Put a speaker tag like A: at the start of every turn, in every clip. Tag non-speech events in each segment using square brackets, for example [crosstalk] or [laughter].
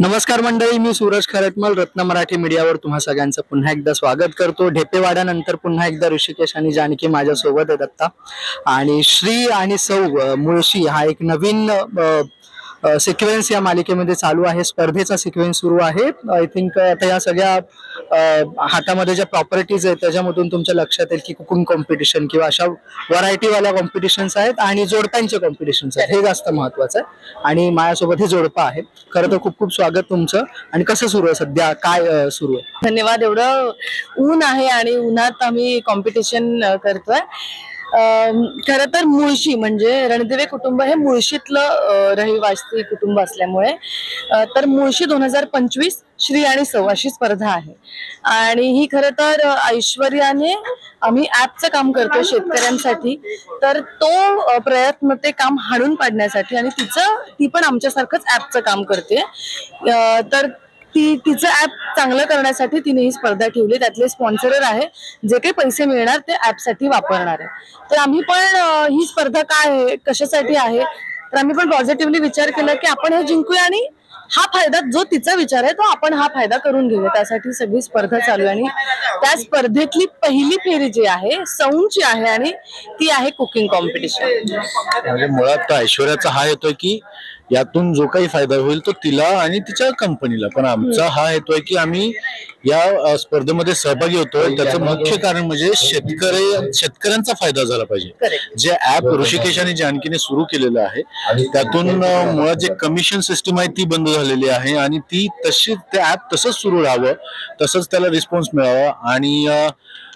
A: नमस्कार मंडळी मी सूरज खरटमल रत्न मराठी मीडियावर तुम्हा सगळ्यांचं पुन्हा एकदा स्वागत करतो. ढेपेवाड्यानंतर पुन्हा एकदा ऋषिकेश आणि जानकी माझ्यासोबत आहेत आता आणि श्री आणि सौ मुळशी हा एक नवीन सिक्वेन्स या मालिकेमध्ये चालू आहे स्पर्धेचा सिक्वेन्स सुरू आहे. आय थिंक आता या सगळ्या हातामध्ये ज्या प्रॉपर्टीज आहेत त्याच्यामधून तुमच्या लक्षात येईल की कुकिंग कॉम्पिटिशन किंवा अशा व्हरायटीवाल्या कॉम्पिटिशन्स आहेत आणि जोडप्यांचे कॉम्पिटिशन्स आहेत. हे जास्त महत्वाचं आहे. आणि माझ्यासोबत हे जोडपं आहे खरं तर खूप खूप स्वागत तुमचं. आणि कसं सुरू आहे सध्या? काय सुरू आहे?
B: धन्यवाद. एवढं ऊन आहे आणि उन्हात आम्ही कॉम्पिटिशन करतोय. खर तर मुळशी म्हणजे रणदिवे कुटुंब हे मुळशीतलं रहिवासी कुटुंब असल्यामुळे तर मुळशी दोन हजार पंचवीस श्री आणि सौ अशी स्पर्धा आहे. आणि ही खरं तर ऐश्वर्याने आम्ही ऍपचं काम करतो शेतकऱ्यांसाठी तर तो प्रयत्न ते काम हाणून पाडण्यासाठी आणि तिचं ती पण आमच्यासारखंच ऍपचं काम करते. तर ती तिचं ऍप चांगलं करण्यासाठी तिने ही स्पर्धा ठेवली. त्यातले स्पॉन्सरर आहे. जे काही पैसे मिळणार ते ऍपसाठी वापरणार आहे. तर आम्ही पण ही स्पर्धा काय आहे? कशासाठी आहे? तर आम्ही पण पॉझिटिव्हली विचार केला की आपण हे जिंकूया आणि हा फायदा जो तिचा विचार आहे तो आपण हा फायदा करून घेऊया. त्यासाठी सगळी स्पर्धा चालू आहे. आणि त्या स्पर्धेतली पहिली फेरी जी आहे सौंची आहे आणि ती आहे कुकिंग कॉम्पिटिशन
C: म्हणजे मुळात ऐश्वर्याचा हा येतोय की यातून जो काही फायदा होईल तो तिला आणि तिच्या कंपनीला. पण आमचा हा येतोय की आम्ही या स्पर्धेमध्ये सहभागी होतोय. त्याचं मुख्य कारण म्हणजे शेतकरी शेतकऱ्यांचा फायदा झाला पाहिजे. जे ऍप ऋषिकेश आणि जानकीने सुरू केलेलं आहे त्यातून मुळात जे कमिशन सिस्टम आहे ती बंद झालेली आहे आणि ती तशी ते ऍप तसंच सुरू राहावं तसंच त्याला रिस्पॉन्स मिळावा आणि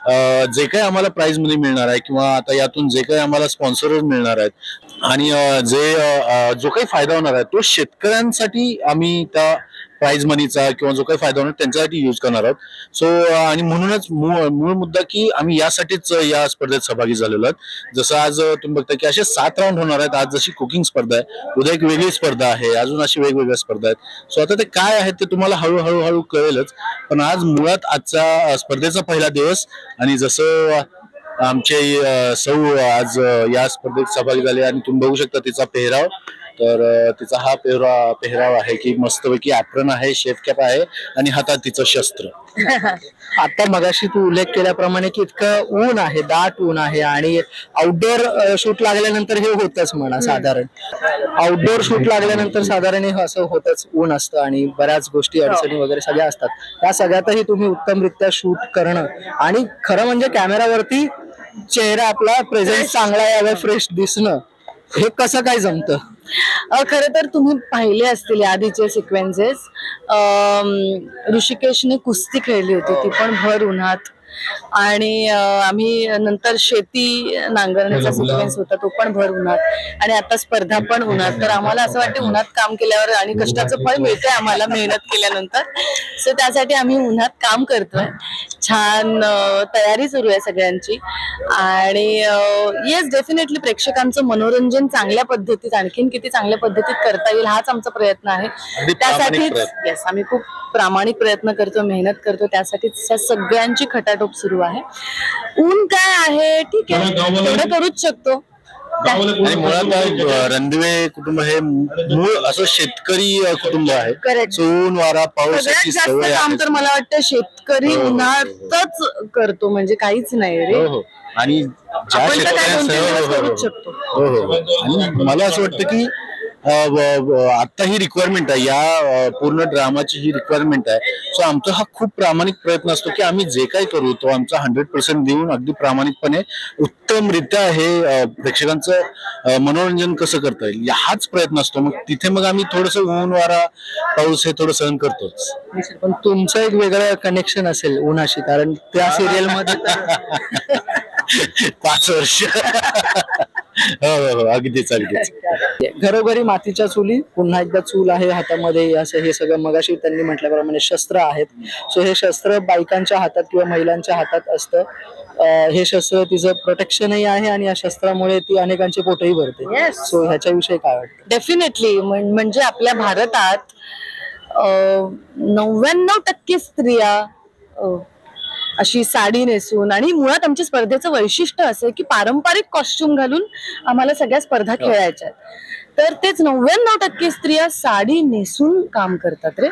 C: जे काही आम्हाला प्राइजमध्ये मिळणार आहे किंवा आता यातून जे काही आम्हाला स्पॉन्सर मिळणार आहेत आणि जे जो काही फायदा होणार आहे तो शेतकऱ्यांसाठी आम्ही त्या प्राईज मनीचा किंवा जो काही फायदा होणार त्यांच्यासाठी युज करणार आहोत. सो आणि म्हणूनच मूळ मुद्दा की आम्ही यासाठीच या स्पर्धेत सहभागी झालेलो आहोत. जसं आज तुम्ही बघता की असे सात राऊंड होणार आहेत. आज जशी कुकिंग स्पर्धा आहे उद्या एक वेगळी स्पर्धा आहे अजून अशी वेगवेगळ्या स्पर्धा आहेत. सो आता ते काय आहेत ते तुम्हाला हळूहळू हळू कळेलच. पण आज मुळात आजचा स्पर्धेचा पहिला दिवस आणि जसं आमचे सौ आज या स्पर्धेत सहभागी झाले आणि तुम्ही बघू शकता तिचा पेहराव. तर तिचा हा पेहराव पेहराव आहे की मस्तपैकी ऍप्रन आहे शेफ कॅप आहे आणि हातात तिचं शस्त्र. [laughs]
A: आता मगाशी तू उल्लेख केल्याप्रमाणे की इतकं ऊन आहे दाट ऊन आहे आणि आउटडोअर शूट लागल्यानंतर हे होतच म्हणा साधारण. आउटडोअर शूट लागल्यानंतर साधारण हे असं होतच ऊन असतं आणि बऱ्याच गोष्टी अडचणी वगैरे सगळ्या असतात. या सगळ्यातही तुम्ही उत्तमरित्या शूट करणं आणि खरं म्हणजे कॅमेरावरती चेहरा आपला प्रेझेंट चांगला यावा फ्रेश दिसणं हे कसं काय जमतं?
B: खर तर तुम्ही पाहिले असतील आधीचे सिक्वेन्सेस ऋषिकेशने कुस्ती खेळली होती ती पण भर उन्हात. आणि आम्ही नंतर शेती नांगरण्याचा सिक्वेन्स होता तो पण भर उन्हात. आणि आता स्पर्धा पण उन्हात. तर आम्हाला असं वाटतं उन्हात काम केल्यावर आणि कष्टाचं फळ मिळतंय आम्हाला मेहनत केल्यानंतर. सो त्यासाठी आम्ही उन्हात काम करतोय. छान तयारी सुरू आहे सगळ्यांची. आणि येस डेफिनेटली प्रेक्षकांचं मनोरंजन चांगल्या पद्धतीत आणखीन किती चांगल्या पद्धतीत करता येईल हाच आमचा प्रयत्न आहे. त्यासाठीच. येस आम्ही खूप प्रामाणिक प्रयत्न करतो मेहनत करतो त्यासाठीच त्या सगळ्यांची खटाटोप सुरू आहे. ऊन काय आहे? ठीक आहे. तेवढं करूच शकतो.
C: आणि मुळात रणदिवे कुटुंब हे मूळ असं शेतकरी कुटुंब आहे ऊन वारा पाऊस
B: सगळ्यात जास्त काम तर मला वाटतं शेतकरी
C: हो, हो, हो.
B: उन्हातच करतो म्हणजे काहीच नाही रे
C: आणि ज्या शेतकऱ्यांसह हो, हो, हो. हो हो हो. आणि मला असं वाटतं की अ, व- व- आता ही रिक्वायरमेंट आहे. या पूर्ण ड्रामाची ही रिक्वायरमेंट आहे. सो आमचा हा खूप प्रामाणिक प्रयत्न असतो की आम्ही जे काही करू तो आमचा हंड्रेड पर्सेंट देऊन अगदी प्रामाणिकपणे उत्तमरित्या हे प्रेक्षकांचं मनोरंजन कसं करता येईल? हाच प्रयत्न असतो. मग तिथे मग आम्ही थोडस ऊन वारा पाऊस हे थोडं सहन करतोच.
A: पण तुमचं एक वेगळं कनेक्शन असेल उन्हाशी कारण त्या सिरियलमध्ये [laughs]
C: पाच वर्ष. हो हो हो. अगदीच अगदीच. [laughs]
A: घरोघरी मातीच्या चुली पुन्हा एकदा चूल आहे हातामध्ये असं हे सगळं मगाशी त्यांनी म्हटल्याप्रमाणे शस्त्र आहेत. सो हे शस्त्र बायकांच्या हातात किंवा महिलांच्या हातात असतं. अं, हे शस्त्र तिचं प्रोटेक्शनही आहे आणि या शस्त्रामुळे ती अनेकांचे पोटही भरते.
B: Yes.
A: सो ह्याच्याविषयी काय वाटतं?
B: डेफिनेटली म्हणजे आपल्या भारतात नव्याण्णव टक्के स्त्रिया अ, अशी साडी नेसून. आणि मुळात आमच्या स्पर्धेचं वैशिष्ट्य असं आहे की पारंपरिक कॉस्ट्युम घालून आम्हाला सगळ्या स्पर्धा खेळायच्या आहेत. तर तेच नव्याण्णव टक्के स्त्रिया साडी नेसून काम करतात रे.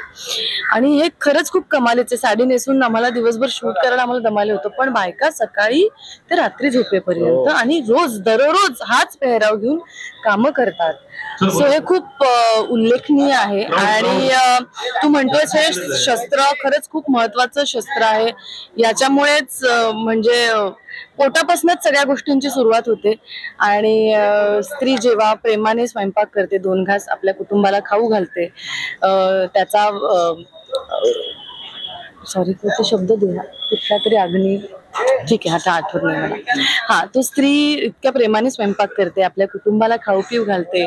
B: आणि हे खरंच खूप कमालीचे साडी नेसून आम्हाला दिवसभर शूट करायला आम्हाला दमाले होतं. पण बायका सकाळी ते रात्री झोपेपर्यंत आणि रोज दररोज हाच पेहराव घेऊन कामं करतात. सो हे खूप उल्लेखनीय आहे. आणि तू म्हणतोयस हे शस्त्र खरंच खूप महत्वाचं शस्त्र आहे. याच्यामुळेच म्हणजे पोटापासूनच सगळ्या गोष्टींची सुरुवात होते. आणि स्त्री जेव्हा प्रेमाने स्वयंपाक करते दोन घास आपल्या कुटुंबाला खाऊ घालते त्याचा सॉरी कुठे शब्द दिला कुठला तरी अग्नी. ठीक आहे आता आठवत नाही मला. हा तो स्त्री इतक्या प्रेमाने स्वयंपाक करते आपल्या कुटुंबाला खाऊ पिऊ घालते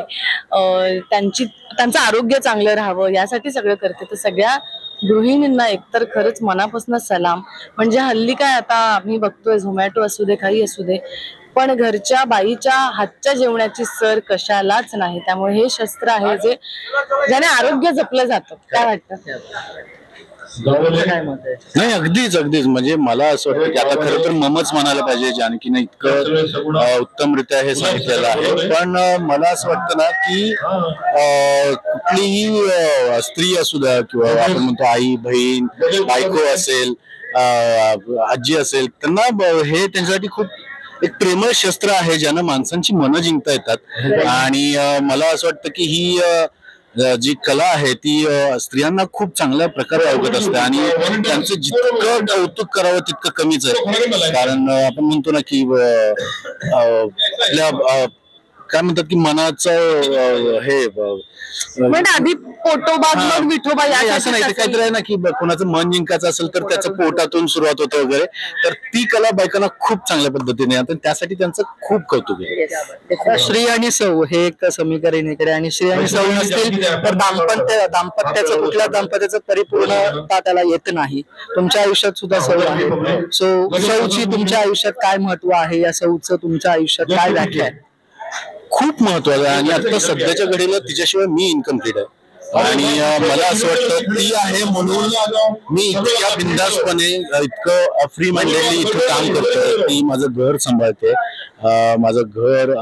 B: त्यांची त्यांचं आरोग्य चांगलं राहावं यासाठी सगळं करते. तर सगळ्या गृहिणींना एकतर खरंच मनापासून सलाम. म्हणजे हल्ली काय आता आम्ही बघतोय झोमॅटो असू दे काही असू दे पण घरच्या बाईच्या हातच्या जेवणाची सर कशालाच नाही. त्यामुळे हे शस्त्र आहे जे ज्याने आरोग्य जपलं जातं. काय वाटतं?
A: तुमचं काय मत आहे
C: नाही अगदीच अगदीच. म्हणजे मला असं वाटतं की आता खरं तर ममच म्हणायला पाहिजे जानकीने इतकं उत्तमरित्या हे सांगितलेलं आहे. पण अं, मला असं वाटतं ना की अं, कुठलीही अं, स्त्री असू द्या किंवा आपण म्हणतो आई बहीण बायको असेल अं, आजी असेल त्यांना ब- हे त्यांच्यासाठी खूप एक प्रेमळ शस्त्र आहे ज्यानं माणसांची मनं जिंकता येतात. आणि अं, मला असं वाटतं की ही अ, जी कला आहे ती स्त्रियांना खूप चांगल्या प्रकारे अवगत असते आणि त्यांचं जितकं कौतुक करावं तितकं कमीच आहे. कारण आपण म्हणतो ना की आपल्या काय म्हणतात की मनाचं अ, हे अ,
B: म्हणजे आधी पोटोबा मग विठोबा
C: नाही, असं नाही ते काहीतरी आहे ना की ब- कोणाचं मन जिंकायचं असेल तर त्याचं पोटातून सुरुवात होतं वगैरे. तर ती कला बायकांना खूप चांगल्या पद्धतीने. आणि त्यासाठी त्यांचं खूप कौतुक आहे.
A: आता श्री आणि सौ हे एक समीकरण इकडे. आणि श्री आणि सौ नसतील तर दाम्पत्य दाम्पत्याचं कुठल्या दाम्पत्याचं परिपूर्णता त्याला येत नाही. तुमच्या आयुष्यात सुद्धा सौ आहे. सो सौची तुमच्या आयुष्यात काय महत्त्व आहे? या सौचं तुमच्या आयुष्यात काय व्याख्या आहे?
C: खूप महत्वाचं आहे. आणि आता सध्याच्या घडीला. तिच्याशिवाय मी इनकम्प्लीट आहे. आणि मला असं वाटतं ती आहे म्हणून मी इतक्या बिंदासपणे इतकं फ्री माइंडेडली इथं काम करतोय. ती माझं घर सांभाळते. माझं घर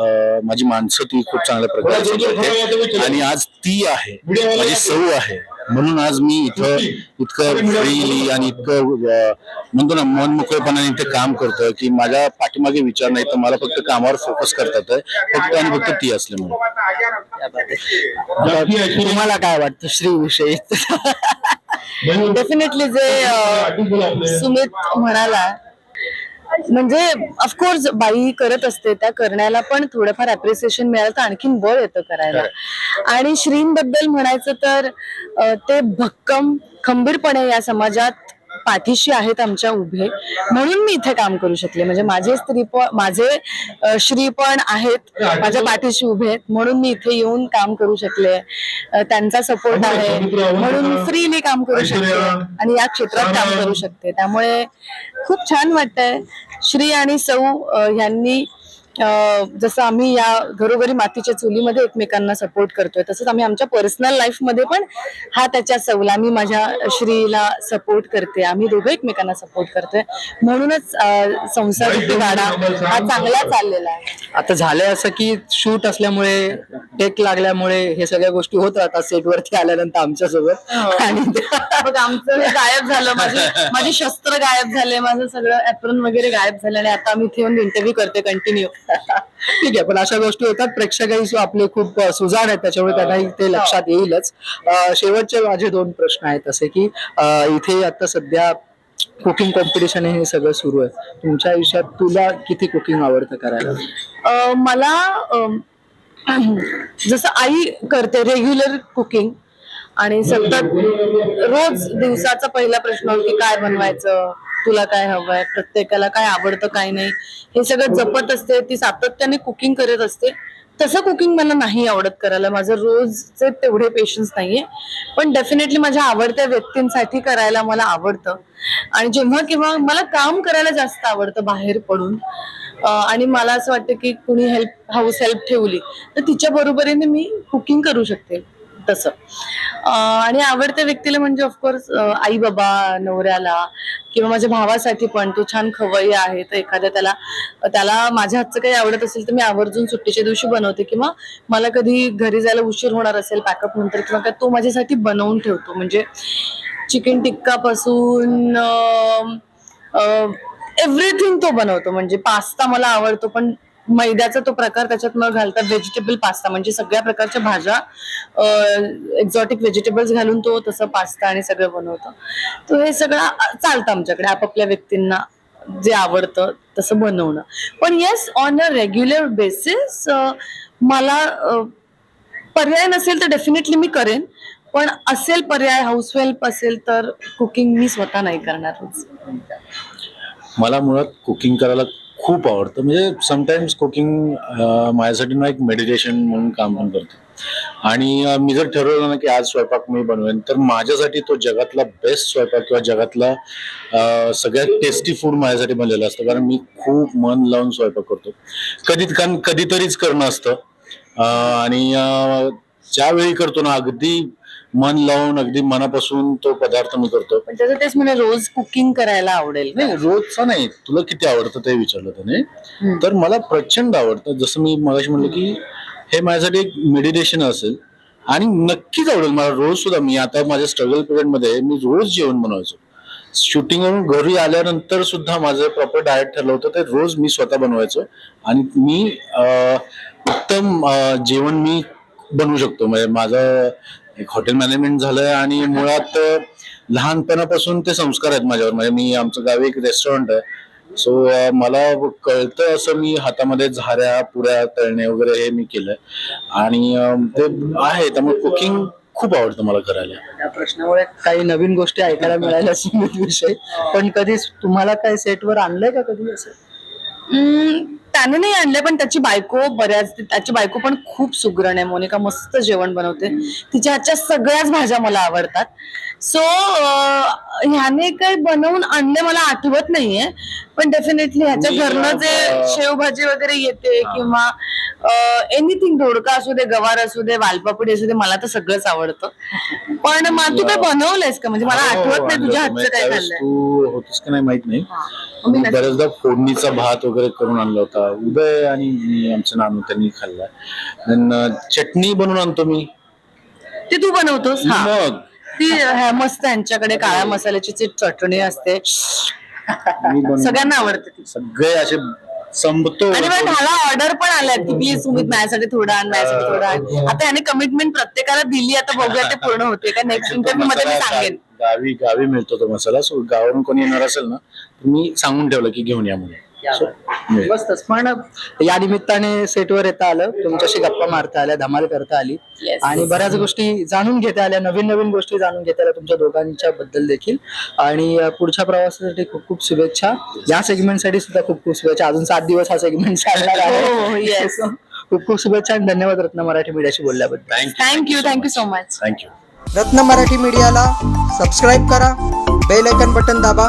C: माझी माणसं ती खूप चांगल्या प्रकारे सांभाळते. आणि आज ती आहे. माझी सौ आहे. म्हणून आज मी इथं इतकं फ्रीली आणि इतकं म्हणतो ना मन मोकळेपणाने इथे काम करतोय की माझ्या पाठीमागे विचार नाही तर मला फक्त कामावर फोकस करतात फक्त आणि फक्त ती असल्यामुळे
A: तुम्हाला काय वाटतं श्री विषयी?
B: डेफिनेटली जे सुमित म्हणाला म्हणजे ऑफकोर्स बाई करत असते त्या करण्याला पण थोडंफार अप्रिसिएशन मिळालं तर आणखीन बळ येतं करायला. आणि श्रींबद्दल म्हणायचं तर ते भक्कम खंबीरपणे या समाजात पाठीशी आहेत आमच्या उभे. म्हणून मी इथे काम करू शकले. म्हणजे माझे स्त्री माझे श्री पण आहेत माझ्या पाठीशी उभे आहेत. म्हणून मी इथे येऊन काम करू शकले. त्यांचा सपोर्ट आहे. म्हणून फ्रीली काम करू शकते आणि या क्षेत्रात काम करू शकते. त्यामुळे खूप छान वाटतंय. श्री आणि सौ यांनी जसं आम्ही या घरोघरी मातीच्या चुलीमध्ये एकमेकांना सपोर्ट करतोय तसंच आम्ही आमच्या पर्सनल लाईफमध्ये पण हा त्याच्या सौला मी माझ्या श्रीला सपोर्ट करते आम्ही दोघं एकमेकांना सपोर्ट करतोय. म्हणूनच संसार वाडा हा चांगला चाललेला आहे.
A: आता झालंय असं की शूट असल्यामुळे टेक लागल्यामुळे हे सगळ्या गोष्टी होत राहतात सेटवरती आल्यानंतर आमच्यासोबत आणि
B: बघ आमचं हे गायब झालं. माझे माझे शस्त्र गायब झाले. माझं सगळं ऍप्रन वगैरे गायब झालं. आणि आता मी इथे येऊन इंटरव्ह्यू करते कंटिन्यू
A: ठीक आहे पण अशा गोष्टी होतात. प्रेक्षकही आपले खूप सुजाण आहेत त्याच्यामुळे त्यांनाही ते लक्षात येईलच. शेवटचे माझे दोन प्रश्न आहेत असे की इथे आता सध्या कुकिंग कॉम्पिटिशन हे सगळं सुरू आहे. तुमच्या आयुष्यात तुला किती कुकिंग आवडतं करायला?
B: मला जसं आई करते रेग्युलर कुकिंग आणि सतत रोज दिवसाचा पहिला प्रश्न की काय बनवायचं? तुला काय हवंय प्रत्येकाला काय आवडतं काय नाही. हे सगळं जपत असते ती सातत्याने कुकिंग करत असते. तसं कुकिंग मला नाही आवडत करायला. माझं रोजचे तेवढे पेशन्स नाहीये. पण डेफिनेटली माझ्या आवडत्या व्यक्तींसाठी करायला मला आवडतं. आणि जेव्हा किंवा मला काम करायला जास्त आवडतं बाहेर पडून. आणि मला असं वाटतं की कुणी हेल्प हाऊस हेल्प ठेवली तर तिच्या बरोबरीने मी कुकिंग करू शकते. तसं. आणि आवडत्या व्यक्तीला म्हणजे ऑफकोर्स आई बाबा नवऱ्याला किंवा माझ्या भावासाठी पण तो छान खवय्य आहे तर एखाद्या त्याला त्याला माझ्या हातचं काही आवडत असेल तर मी आवर्जून सुट्टीच्या दिवशी बनवते किंवा मला कधी घरी जायला उशीर होणार असेल पॅकअप नंतर किंवा काय तो माझ्यासाठी बनवून ठेवतो. म्हणजे चिकन टिक्का पासून एव्हरीथिंग तो बनवतो. म्हणजे पास्ता मला आवडतो पण मैद्याचा तो प्रकार त्याच्यात न घालता व्हेजिटेबल पास्ता म्हणजे सगळ्या प्रकारच्या भाज्या एक्झॉटिक व्हेजिटेबल्स घालून तो तसं पास्ता आणि सगळं बनवतो. तो हे सगळं चालतं आमच्याकडे आपापल्या व्यक्तींना जे आवडतं तसं बनवणं. पण yes on a regular basis मला पर्याय नसेल तर डेफिनेटली मी करेन. पण असेल पर्याय हाऊसवेल्प असेल तर कुकिंग मी स्वतः नाही करणारच.
C: मला मुळात कुकिंग करायला खूप आवडतं. म्हणजे समटाईम्स कुकिंग माझ्यासाठी ना एक मेडिटेशन म्हणून काम पण करतो. आणि मी जर ठरवलं ना की आज स्वयंपाक मी बनवेन तर माझ्यासाठी तो जगातला बेस्ट स्वयंपाक किंवा जगातला सगळ्यात टेस्टी फूड माझ्यासाठी बनलेलं असतं. कारण मी खूप मन लावून स्वयंपाक करतो. कधी कारण कधीतरीच करणं असतं. आणि ज्यावेळी करतो ना अगदी मन लावून अगदी मनापासून तो पदार्थ मी करतो.
B: पण त्याचं तेच म्हणजे रोज कुकिंग करायला आवडेल
C: नाही रोजचा नाही. तुला किती आवडतं ते विचारलं त्याने. तर मला प्रचंड आवडतं. जसं मी मगाशी म्हणलं की हे माझ्यासाठी एक मेडिटेशन असेल आणि नक्कीच आवडेल. मला रोज सुद्धा मी आता माझ्या स्ट्रगल पिरियडमध्ये मी रोज जेवण बनवायचो. शूटिंगवरून घरी आल्यानंतर सुद्धा माझं प्रॉपर डाएट ठरलं होतं. ते रोज मी स्वतः बनवायचो. आणि मी अं, उत्तम अं, जेवण मी बनवू शकतो. म्हणजे माझं एक हॉटेल मॅनेजमेंट झालंय आणि मुळात लहानपणापासून ते संस्कार आहेत माझ्यावर. म्हणजे मी आमचं गावी एक रेस्टॉरंट आहे. सो मला कळतं असं मी हातामध्ये झाऱ्या पुऱ्या तळणे वगैरे हे मी केलंय. आणि ते आहे त्यामुळे कुकिंग खूप आवडतं मला करायला.
A: त्या प्रश्नामुळे काही नवीन गोष्टी ऐकायला मिळाल्या सुमित विषय पण कधी तुम्हाला काय सेटवर आणलंय का कधी असं?
B: त्याने नाही आणले पण त्याची बायको बऱ्याच त्याची बायको पण खूप सुगरण आहे. मोनिका मस्त जेवण बनवते. तिच्या हातच्या सगळ्याच भाज्या मला आवडतात. सो ह्याने काही बनवून आणले मला आठवत नाहीये. पण डेफिनेटली ह्याच्या घरनं जे शेवभाजी वगैरे येते किंवा एनिथिंग दोडका असू दे गवार असू दे वालपापडी असू दे मला तर सगळंच आवडतं. पण मग तू काय बनवलंयस का? म्हणजे मला
C: हो,
B: आठवत नाही तुझ्या. हातचं काय
C: त्यावेळेस
B: खाल्लंय.
C: तू होतीस का नाही माहीत नाही.
B: मी
C: बऱ्याचदा फोडणीचा भात वगैरे करून आणला होता. उदय आणि मी आमचं नानू त्यांनी Then, अं, चटणी बनवून आणतो मी.
B: ते तू बनवतोस? हा.
C: मग.
B: ती मस्त यांच्याकडे काळ्या मसाल्याची जी चटणी असते.
C: मी बनवून
B: सगळ्यांना आवडते ती.
C: सगळे असे संपतो.
B: आणि मला ऑर्डर पण आल्यात की प्लीज सुमित माझ्यासाठी थोडं आण माझ्यासाठी थोडं आण. आता याने कमिटमेंट प्रत्येकाला दिली आता बघूया ते पूर्ण होते का नेक्स्ट इंटरव्ह्यू [laughs] मध्ये मी सांगेन.
C: गावी गावी मिळतो तो मसाला. सो गावावरून कोणी येणार असेल ना मी सांगून ठेवलं की घेऊन या म्हणून.
A: मस्तच पण या निमित्ताने सेटवर येता आलं. तुमच्याशी गप्पा मारता आल्या धमाल करता आली. आणि बऱ्याच गोष्टी जाणून घेता आल्या नवीन नवीन गोष्टी जाणून घेता आल्या तुमच्या दोघांच्या बद्दल देखील. आणि पुढच्या प्रवासासाठी खूप खूप शुभेच्छा. या सेगमेंटसाठी सुद्धा खूप खूप शुभेच्छा. अजून सात दिवस हा सेगमेंट चालणार
B: हो,
A: आहे
B: yes.
A: खूप खूप शुभेच्छा आणि धन्यवाद रत्न मराठी मीडियाशी बोलल्याबद्दल.
B: Thank you thank you so much
C: thank you
D: Ratna Marathi मीडियाला सबस्क्राईब करा. बेल आयकन बटन दाबा.